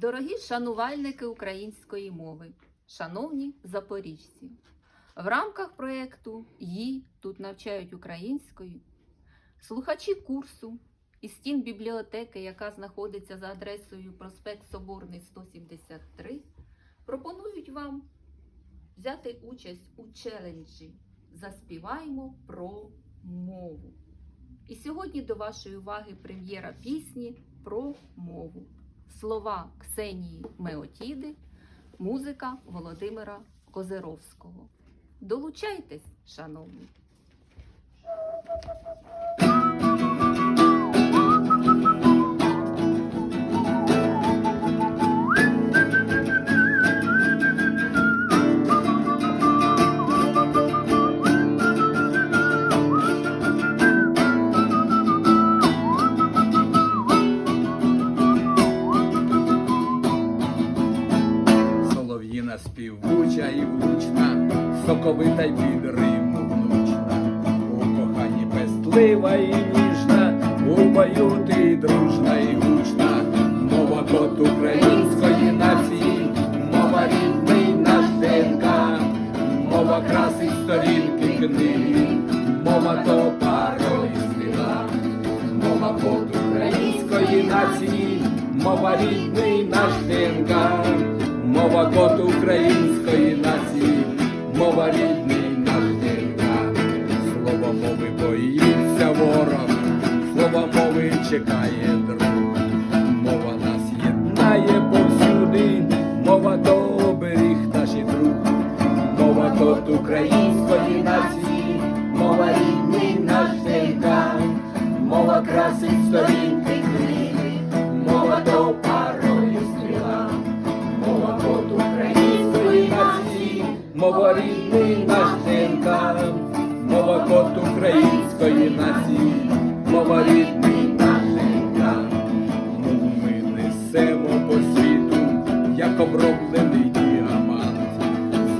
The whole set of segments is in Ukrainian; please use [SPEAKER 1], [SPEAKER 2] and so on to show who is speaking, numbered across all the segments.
[SPEAKER 1] Дорогі шанувальники української мови, шановні запоріжці, в рамках проєкту «Ї тут навчають українською, слухачі курсу із стін бібліотеки, яка знаходиться за адресою проспект Соборний 173, пропонують вам взяти участь у челенджі Заспіваймо про мову. І сьогодні до вашої уваги прем'єра пісні про мову. Слова Ксенії Меотіди, музика Володимира Козеровського. Долучайтесь, шановні!
[SPEAKER 2] Солов'їна співуча і влучна, соковита й під риму внучна, у коханні пестлива і ніжна, у бою ти дружна і гучна, мова кот української нації, мова рідний наш ДНК, мова красить сторінки книги, мова то пароль сліда, мова кот української нації, мова рідний наш ДНК. Мова код української нації, мова рідний наш ДНК. Слово мови боїться ворог, слова мови чекає друг. Мова нас єднає повсюди, мова то оберіг наші друг. Мова код української нації, мова рідний наш ДНК. Мова красить сторінки книги, мова то мова рідний наш ДНК, мова код української нації, мова рідний наш ДНК. Мову ми несемо по світу, як оброблений діамант.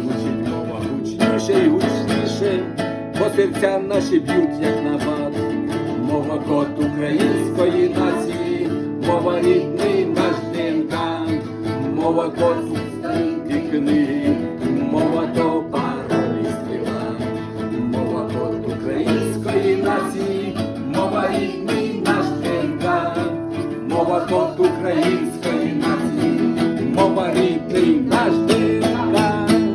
[SPEAKER 2] Звучить мова гучніше і гучніше, бо серця наші б'ють, як набат. Мова код української нації, мова рідний наш ДНК, мова код української нації, мова рідний наш.